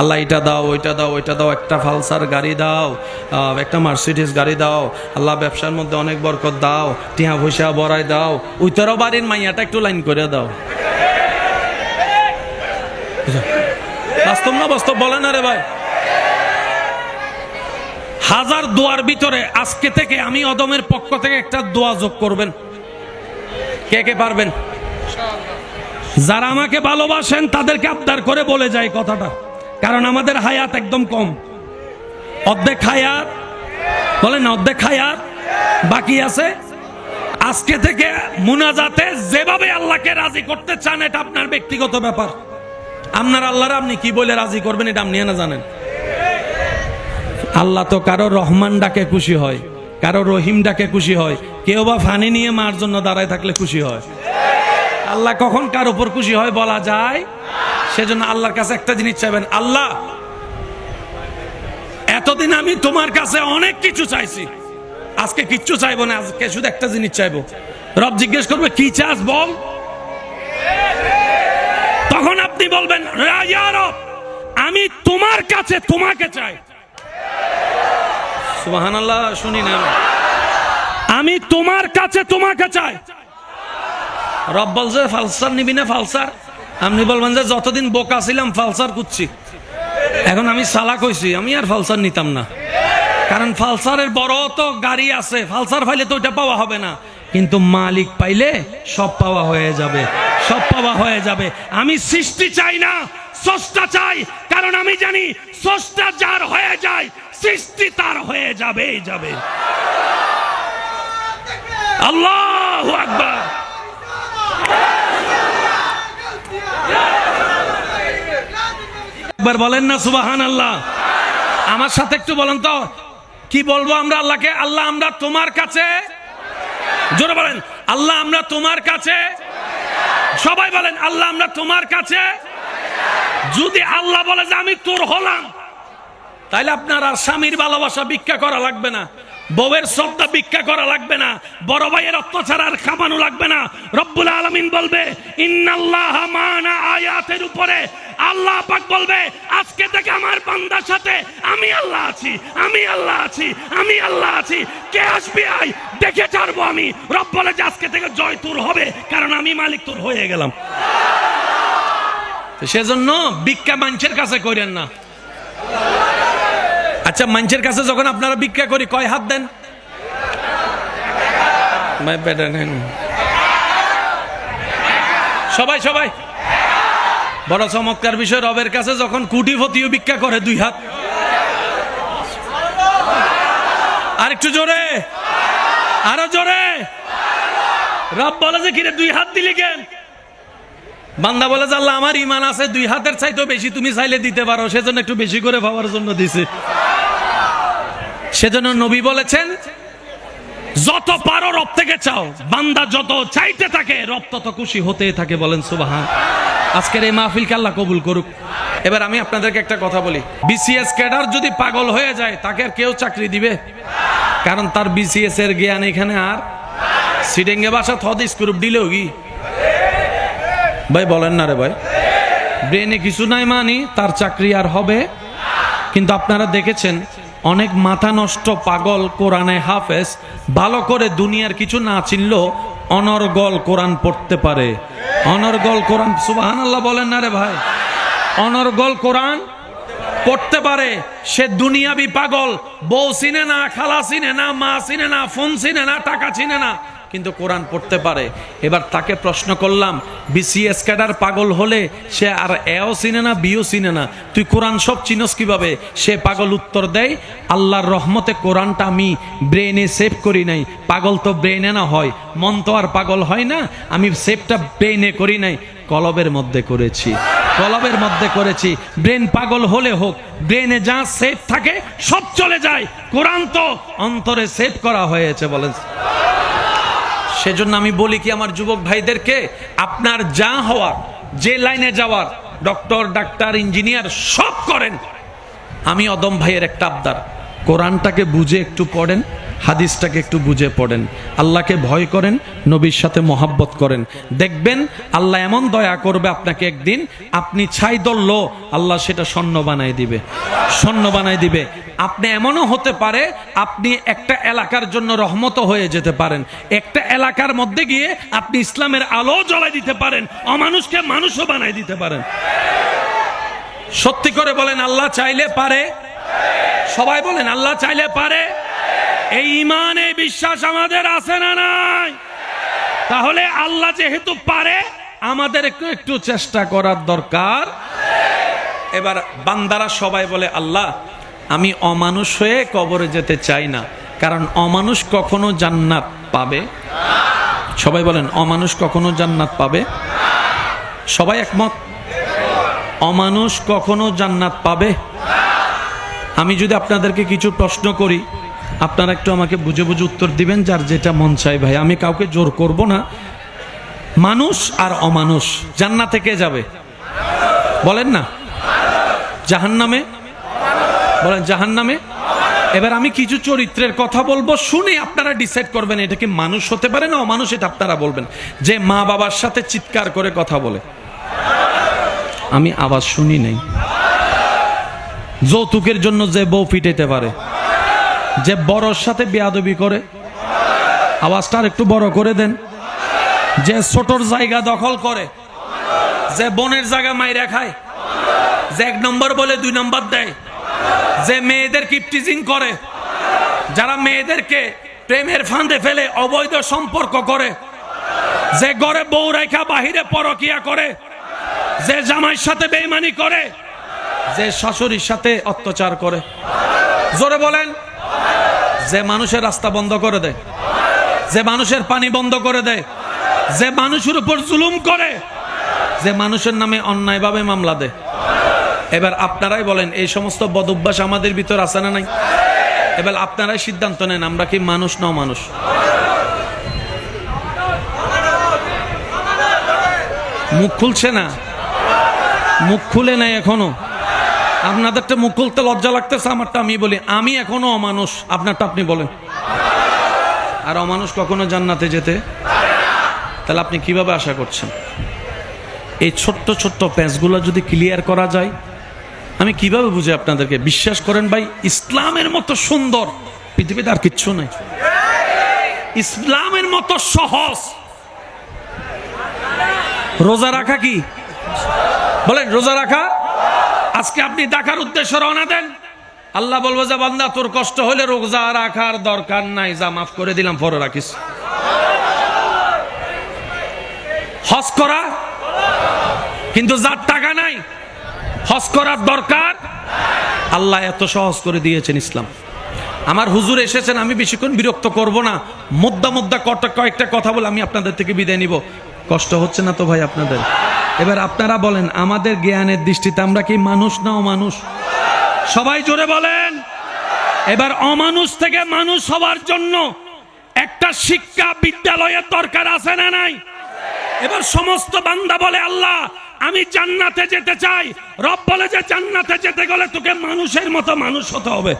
আল্লাহ এটা দাও, ওইটা দাও ওইটা দাও, একটা ফালসার গাড়ি দাও একটা মার্সিডিস গাড়ি দাও, আল্লাহ ব্যবসার মধ্যে অনেক বরকত দাও টিহা পয়সা বড়াই দাও উইতরও বাড়ির মাইয়াটা একটু লাইন করে দাও। বাস্তব না বাস্তব বলে না রে ভাই? হাজার দোয়ার ভিতরে আজকে থেকে আমি অদমের পক্ষ থেকে একটা দোয়া যোগ করবেন। কে কে পারবেন? যারা আমাকে ভালোবাসেন তাদেরকে আবদার করে বলে যায় কথাটা। কারণ আমাদের হায়াত একদম কম। অর্ধেক হায়াত, বলেন অর্ধেক হায়াত বাকি আছে। আজকে থেকে মুনাজাতে যেভাবে আল্লাহকে রাজি করতে চান, এটা আপনার ব্যক্তিগত ব্যাপার। আপনার আল্লাহর আপনি কি বলে রাজি করবেন, এটা আপনি না জানেন। আল্লাহ তো কারও রহমান ডাকে খুশি হয়, কারও রহিম ডাকে খুশি হয়। কেউ বা ফানি নিয়ে মার জন্য দাঁড়ায় থাকলে খুশি হয়। আল্লাহ কখন কার উপর খুশি হয় বলা যায়? সেজন্য আল্লাহর কাছে একটা জিনিস চাইবেন, আল্লাহ, এতদিন আমি তোমার কাছে অনেক কিছু চাইছি, আজকে কিচ্ছু চাইব না, আজকে শুধু একটা জিনিস চাইব। রব জিজ্ঞেস করবে, কি চাস বল? তখন আপনি বলবেন আমি তোমার কাছে তোমাকে চাই। সুবাহান শুনি না। আমি তোমার কাছে তোমাকে চাই। রব বলছে, ফালসার নিবি না, ফালসার। আপনি বলবেন যে যতদিন বোকা ছিলাম, ফালসার কুচ্ছি এখন আমি সালা কইছি আমি আর ফালসার নিতাম না। কারণ ফালসারের বড় তো গাড়ি আছে, ফালসার পাইলে তো ওইটা পাওয়া হবে না। কিন্তু মালিক পাইলে সব পাওয়া হয়ে যাবে, সব পাওয়া হয়ে যাবে। আমি সৃষ্টি চাই না, স্রষ্টা চাই। কারণ আমি জানি স্রষ্টা যার হয়ে যায়, সৃষ্টি তার হয়ে যাবেই যাবে। আল্লাহ আকবার। একবার বলেন না সুবাহান আল্লাহ আমার সাথে একটু বলেন তো, কি বলব আমরা আল্লাহকে? আল্লাহ আমরা তোমার কাছে। জোরে বলেন, আল্লাহ আমরা তোমার কাছে। সবাই বলেন, আল্লাহ আমরা তোমার কাছে। যদি আল্লাহ বলে যে আমি তোর হলাম, তাইলে আপনার আর স্বামীর ভালোবাসা ভিক্ষা করা লাগবে না। বউয়ের শ্রদ্ধা ভিক্ষা করা লাগবে না। বড় ভাইয়ের অত্যাচার আর খামানো লাগবে না। রব্বুল আলমিন বলবে ইন্নাল্লাহ মানা আয়াতের উপরে আল্লাহ পাক বলবে আজকে থেকে আমার বান্দার সাথে আমি আল্লাহ আছি আমি আল্লাহ আছি আমি আল্লাহ আছি। কে আসবি আই? দেখে ছাড়বো আমি। রব বলে যে আজকে থেকে জয় তোর হবে কারণ আমি মালিক তোর হয়ে গেলাম। তো সেজন্য ভিক্ষা মানুষের কাছে করেন না। আচ্ছা মানুষের কাছে যখন আপনারা ভিক্ষা করি কয় হাত দেন? ভাই, বেটা নেন। সবাই সবাই। বড় চমৎকার বিষয়, রবের কাছে যখন কুটিপতিও ভিক্ষা করে দুই হাত। আর একটু জোরে। আরও জোরে। রব বলে যে, কিরে, দুই হাত দিলি কেন? বান্দা বলে, যে, আল্লাহ, আমার ইমান আছে, দুই হাতের চাইতেও বেশি তুমি চাইলে দিতে পারো, সেজন্য একটু বেশি করে পাওয়ার জন্য দিছে। সেজন্য নবী বলেছেন যত পারো রব থেকে চাও। বান্দা যত চাইতে থাকে, রব তত খুশি হতে থাকে বলেন সুবাহান। আজকের এই মাহফিলকে আল্লাহ কবুল করুক। এবার আমি আপনাদেরকে একটা কথা বলি। বিসিএস ক্যাডার যদি পাগল হয়ে যায়, তাকে আর কেউ চাকরি দিবে? কারণ তার বিসিএস এর জ্ঞান এখানে আর সিডেঙ্গে বাসা থদ স্ক্রুপ দিলেও কি? ভাই, বলেন না রে ভাই। ব্রেনে কিছু নাই মানি, তার চাকরি আর হবে। কিন্তু আপনারা দেখেছেন অনেক মাথা নষ্ট পাগল কোরআনে হাফেজ, ভালো করে দুনিয়ার কিছু না চিনল অনর্গল কোরআন পড়তে পারে। অনর্গল কোরআন সুবাহান আল্লাহ বলেন না রে ভাই। অনর্গল কোরআন পড়তে পারে। সে দুনিয়াবি পাগল, বউ চিনে না, খালা চিনে না, মা চিনে না, ফোন চিনে না, টাকা চিনে না। কিন্তু কোরআন পড়তে পারে। এবার তাকে প্রশ্ন করলাম, বিসিএস ক্যাডার পাগল হলে সে আর এও চিনে না, বিও চিনে না? তুই কোরআন সব চিনস কীভাবে? সে পাগল উত্তর দেয়, আল্লাহর রহমতে কোরআনটা আমি ব্রেনে সেভ করি নাই। পাগল তো ব্রেনে না হয়, মন তো আর পাগল হয় না, আমি সেভটা ব্রেনে করি নাই। কলবের মধ্যে করেছি, কলবের মধ্যে করেছি। ব্রেন পাগল হলে হোক ব্রেনে যা সেভ থাকে, সব চলে যায়। কোরআন তো অন্তরে সেভ করা হয়েছে, বলেন। সেজন্য আমি বলি কি আমার যুবক ভাইদেরকে, আপনার যা হওয়ার, যে লাইনে যাওয়ার, ডক্টর, ডাক্তার, ইঞ্জিনিয়ার সব করেন। আমি অদম ভাইয়ের একটা আবদার। কোরআনটাকে বুঝে একটু পড়েন। হাদিসটাকে একটু বুঝে পড়েন। আল্লাহকে ভয় করেন, নবীর সাথে মহাব্বত করেন। দেখবেন, আল্লাহ এমন দয়া করবে আপনাকে একদিন, আপনি ছাই দলল আল্লাহ সেটা স্বর্ণ বানাই দিবে। স্বর্ণ বানাই দিবে। আপনি এমনও হতে পারে, আপনি একটা এলাকার জন্য রহমত হয়ে যেতে পারেন। একটা এলাকার মধ্যে গিয়ে আপনি ইসলামের আলো জ্বলাই দিতে পারেন, অমানুষকে মানুষও বানাই দিতে পারেন। সত্যি করে বলেন, আল্লাহ চাইলে পারে। সবাই বলেন, আল্লাহ চাইলে পারে। এই ইমান বিশ্বাস আমাদের আছে না নাই? তাহলে আল্লাহ যেহেতু পারে আমাদের একটু চেষ্টা করার দরকার। এবার বান্দারা সবাই বলে, আল্লাহ, আমি অমানুষ হয়ে কবরে যেতে চাই না। কারণ অমানুষ কখনো জান্নাত পাবে? সবাই বলেন, অমানুষ কখনো জান্নাত পাবে? সবাই একমত? অমানুষ কখনো জান্নাত পাবে? আমি যদি আপনাদেরকে কিছু প্রশ্ন করি আপনারা একটু আমাকে বুঝে বুঝে উত্তর দিবেন, যার যেটা মন চাই ভাই। আমি কাউকে জোর করব না। মানুষ আর অমানুষ, জান্নাতে কে যাবে? বলেন না। জাহান নামে বলেন জাহান নামে এবার আমি কিছু চরিত্রের কথা বলব, শুনে আপনারা ডিসাইড করবেন এটা কি মানুষ হতে পারে না অমানুষ, এটা আপনারা বলবেন। যে মা বাবার সাথে চিৎকার করে কথা বলে। আমি আওয়াজ শুনি নাই। যৌতুকের জন্য যে বউ পিটাইতে পারে। যে বড়র সাথে বেয়াদবি করে। আওয়াজটা একটু বড় করে দেন। যে ছোটর জায়গা দখল করে, যে বনের জায়গা মাইরা খায়, যে এক নম্বর বলে দুই নম্বর দেয়, যে মেয়েদের কিপটিজিং করে, যারা মেয়েদেরকে প্রেমের ফাঁদে ফেলে অবৈধ সম্পর্ক করে, যে ঘরে বউ রেখা বাহিরে পরকিয়া করে, যে জামাইয়ের সাথে বেইমানি করে, যে শাশুড়ির সাথে অত্যাচার করে। জোরে বলেন। যে মানুষের রাস্তা বন্ধ করে দেয় যে মানুষের পানি বন্ধ করে দেয় যে মানুষের উপর জুলুম করে। যে মানুষের নামে অন্যায়ভাবে মামলা দেয় এবার আপনারাই বলেন, এই সমস্ত বদভ্যাস আমাদের ভিতর আছে না নাই? এবার আপনারাই সিদ্ধান্ত নেন, আমরা কি মানুষ না মানুষ মুখ খুলছে না? মুখ খুলে নাই এখনও? আপনাদেরটা মুখ খুলতে লজ্জা লাগতেছে, আমারটা আমি বলি, আমি এখনও অমানুষ, আপনারটা আপনি বলেন। আর অমানুষ কখনো জান্নাতে যেতে তাহলে আপনি কীভাবে আশা করছেন? এই ছোট্ট ছোট্ট প্যাঁচগুলো যদি ক্লিয়ার করা যায়, আমি কীভাবে বুঝি আপনাদেরকে? বিশ্বাস করেন ভাই, ইসলামের মতো সুন্দর পৃথিবীতে আর কিচ্ছু নাই। ইসলামের মতো সহজ। রোজা রাখা কি? বলেন, রোজা রাখা আজকে আপনি দেখার উদ্দেশ্য রওনা দেন। আল্লাহ বলব যে, বান্দা, তোর কষ্ট হলে রোজা রাখার দরকার নাই, যা মাফ করে দিলাম, পরে রাখিস। হজ করা, কিন্তু যার টাকা নাই, হজ করার দরকার, আল্লাহ এত সহজ করে দিয়েছেন ইসলাম। আমার হুজুর এসেছেন, আমি বেশিক্ষণ বিরক্ত করব না। মুদ্দা মুদ্দা কটা কয়েকটা কথা বলে আমি আপনাদের থেকে বিদায় নিব। কষ্ট হচ্ছে না তো ভাই আপনাদের? এবার আপনারা বলেন, আমাদের জ্ঞানের দৃষ্টিতে আমরা কি মানুষ না অমানুষ? সবাই জোরে বলেন। এবার অমানুষ থেকে মানুষ হওয়ার জন্য একটা শিক্ষা বিদ্যালয়ের দরকার আছে না নাই? এবার সমস্ত বান্দা বলে, আল্লাহ, আমি জান্নাতে যেতে চাই। রব বলে যে, জান্নাতে যেতে গেলে তোকে মানুষের মতো মানুষ হতে হবে।